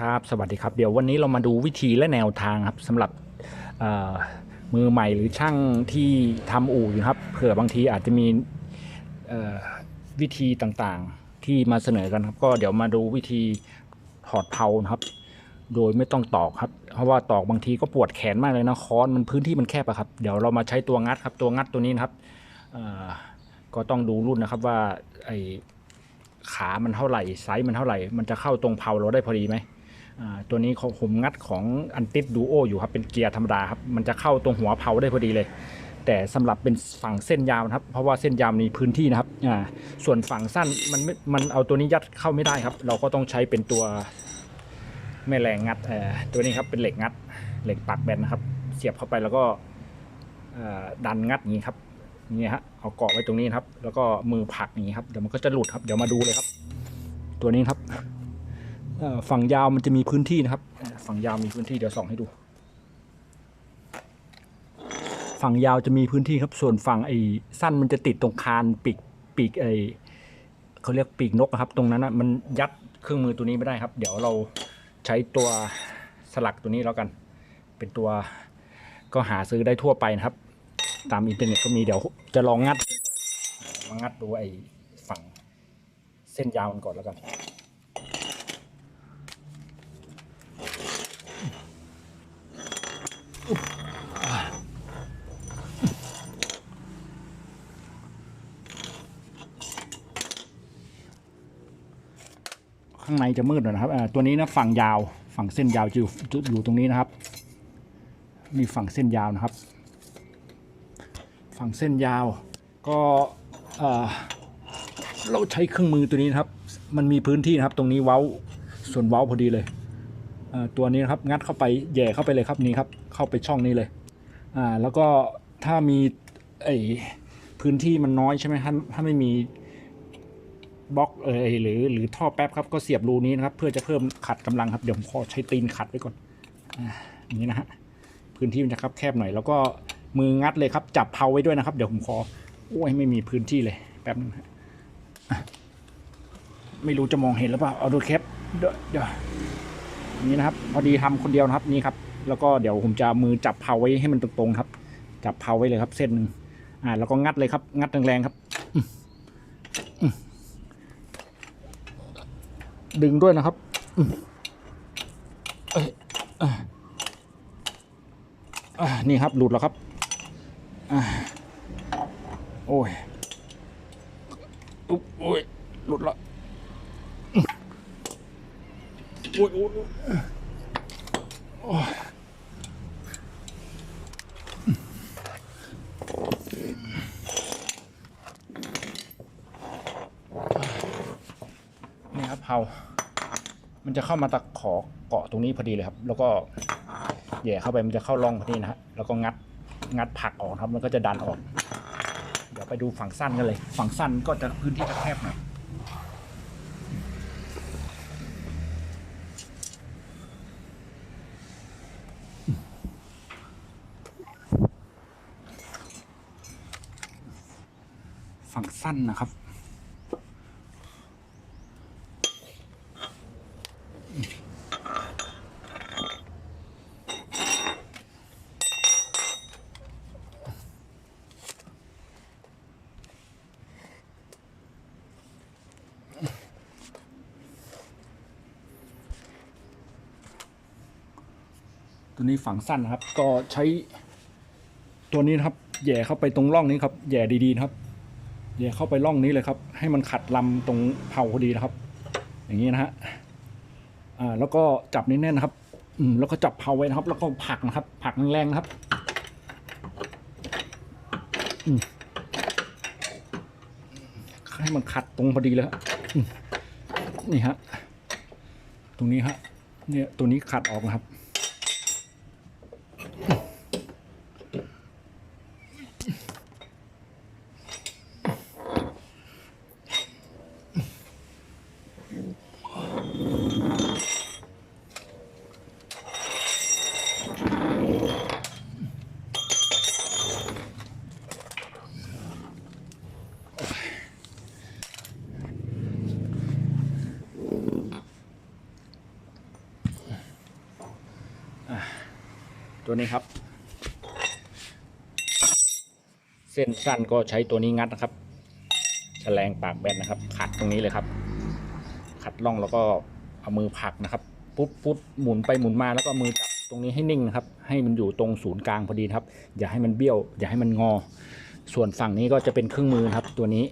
ครับ สวัสดีครับ เดี๋ยววันนี้เรามาดูวิธีและแนวทางครับสำหรับมือใหม่หรือช่างที่ทำอู่อยู่ครับ เผื่อบางทีอาจจะมีวิธีต่างๆที่มาเสนอกันครับ ก็เดี๋ยวมาดูวิธีถอดเพลานะครับ โดยไม่ต้องตอกครับ เพราะว่าตอกบางทีก็ปวดแขนมากเลยนะค้อนมันพื้นที่มันแคบอะครับ เดี๋ยวเรามาใช้ตัวงัดครับ ตัวงัดตัวนี้นะครับก็ต้องดูรุ่นนะครับว่าไอขามันเท่าไหร่ไซส์มันเท่าไหร่ มันจะเข้าตรงเพลาเราได้พอดีไหม ตัวนี้ผมงัดของอันติดดูโออยู่ครับเป็นเกียร์ธรรมดาครับมันจะเข้าตรงหัวเผาได้พอดีเลย แต่สำหรับเป็นฝั่งเส้นยาวนะครับ เพราะว่าเส้นยาวมีพื้นที่นะครับส่วนฝั่งสั้นมันมันเอาตัวนี้ยัดเข้าไม่ได้ครับ เราก็ต้องใช้เป็นตัวแม่แรงงัดตัวนี้ครับเป็นเหล็กงัดเหล็กปักแบนนะครับ เสียบเข้าไปแล้วก็ดันงัดอย่างนี้ครับนี่ฮะเอาเกาะไว้ตรงนี้ครับ แล้วก็มือผลักอย่างนี้ครับเดี๋ยวมันก็จะหลุดครับเดี๋ยวมาดูเลยครับ ตัวนี้ครับ ฝั่งยาวมันจะมีพื้นที่นะครับเอ่อฝั่งยาวมีพื้นที่เดี๋ยวส่องให้ดู ฝั่งยาวจะมีพื้นที่ครับ ส่วนฝั่งไอ้สั้นมันจะติดตรงคานปีกปีกไอ้เขาเรียกปีกนกนะครับ ตรงนั้นนะมันยัดเครื่องมือตัวนี้ไม่ได้ครับ เดี๋ยวเราใช้ตัวสลักตัวนี้แล้วกัน เป็นตัวก็หาซื้อได้ทั่วไปนะครับ ตามอินเทอร์เน็ตก็มีเดี๋ยวจะลองงัดลองงัดดูไอ้ฝั่งเส้นยาวมันก่อนแล้วกัน ข้างในจะมืดหน่อยนะครับตัวนี้นะฝั่งยาวฝั่งเส้นยาวจะอยู่อยู่ตรงนี้นะครับ มีฝั่งเส้นยาวนะครับ ฝั่งเส้นยาว ก็เราใช้เครื่องมือตัวนี้นะครับ มันมีพื้นที่นะครับ ตรงนี้เว้าส่วนเว้าพอดีเลยตัวนี้นะครับงัดเข้าไปแย่เข้าไปเลยครับนี่ครับ เข้าไปช่องนี้เลยอ่าแล้วก็ถ้ามีไอพื้นที่มันน้อยใช่ไหมถ้าถ้าไม่มี บล็อกเอยหรือหรือท่อแป๊บครับก็เสียบรูนี้นะครับ เพื่อจะเพิ่มขัดกำลังครับเดี๋ยวผมขอใช้ตีนขัดไว้ก่อนอ่าอย่างนี้นะฮะพื้นที่มันจะครับแคบหน่อยแล้วก็มืองัดเลยครับ จับเพาไว้ด้วยนะครับ เดี๋ยวผมขอโอ้ยไม่มีพื้นที่เลยแป๊บนึงไม่รู้จะมองเห็นหรือเปล่าเอาดูแคปเดี๋ยวเดี๋ยวอย่างนี้นะครับ พอดีทำคนเดียวนะครับนี่ครับ แล้วก็เดี๋ยวผมจะมือจับเพาไว้ให้มันตรงๆครับ จับเพาไว้เลยครับ เส้นหนึ่งอ่า แล้วก็งัดเลยครับ งัดแรงๆครับ ดึงด้วยนะครับเอ้ยนี่ครับหลุดแล้วครับโอ้ยอุ๊บโอ้ยหลุดละโอ้ยโอ้ยโอ้ยโอ้ยนี่ครับเผามันจะเข้ามาตะขอเกาะตรงนี้พอดีเลยครับ แล้วก็แย่เข้าไปมันจะเข้าร่องพอดีนะฮะแล้วก็งัดงัดผักออกครับ มันก็จะดันออก เดี๋ยวไปดูฝั่งสั้นกันเลย ฝั่งสั้นก็จะพื้นที่จะแคบหน่อยฝั่งสั้นนะครับ ตัวนี้ฝั่งสั้นนะครับ ก็ใช้ตัวนี้นะครับแย่เข้าไปตรงร่องนี้ครับแย่ดีๆนะครับแย่เข้าไปร่องนี้เลยครับ ให้มันขัดลำตรงเผาพอดีนะครับ อย่างนี้นะฮะอ่าแล้วก็จับแน่นๆนะครับ อืมแล้วก็จับเผาไว้นะครับ แล้วก็ผลักนะครับผลักแรงๆนะครับอืมให้มันขัดตรงพอดีเลยฮะอืมนี่ฮะ ตรงนี้ฮะ เนี่ยตัวนี้ขัดออกนะครับ ตัวนี้ครับ เส้นสั้นก็ใช้ตัวนี้งัดนะครับแฉลงปากแบนนะครับ ขัดตรงนี้เลยครับ ขัดล่องแล้วก็เอามือผลักนะครับ ปุ๊บปุ๊บหมุนไปหมุนมาแล้วก็มือจับตรงนี้ให้นิ่งนะครับ ให้มันอยู่ตรงศูนย์กลางพอดีครับ อย่าให้มันเบี้ยว อย่าให้มันงอ ส่วนฝั่งนี้ก็จะเป็นเครื่องมือครับ ตัวนี้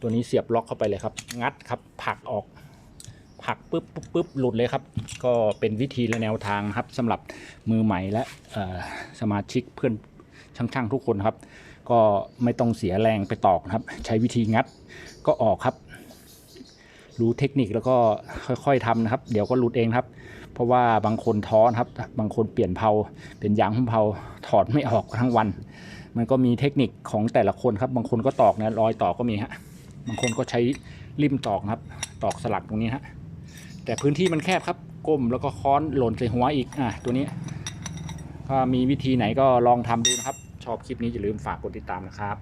ตัวนี้เสียบล็อกเข้าไปเลยครับ งัดครับผลักออก ผลักปุ๊บปุ๊บปุ๊บหลุดเลยครับ ก็เป็นวิธีและแนวทางครับสำหรับมือใหม่และสมาชิกเพื่อนช่างๆทุกคนครับ ก็ไม่ต้องเสียแรงไปตอกครับ ใช้วิธีงัดก็ออกครับ รู้เทคนิคแล้วก็ค่อยๆทำนะครับ เดี๋ยวก็หลุดเองครับ เพราะว่าบางคนท้อนครับ บางคนเปลี่ยนเพาเป็นยางหุ้มเพาถอดไม่ออกทั้งวัน มันก็มีเทคนิคของแต่ละคนครับ บางคนก็ตอกนะรอยตอกก็มีฮะบางคนก็ใช้ริมตอกนะครับ ตอกสลักตรงนี้ฮะ แต่พื้นที่มันแคบครับก้มแล้วก็ค้อนหล่นใส่หัวอีกอะตัวนี้ถ้ามีวิธีไหนก็ลองทำดูนะครับ ชอบคลิปนี้อย่าลืมฝากกดติดตามนะครับ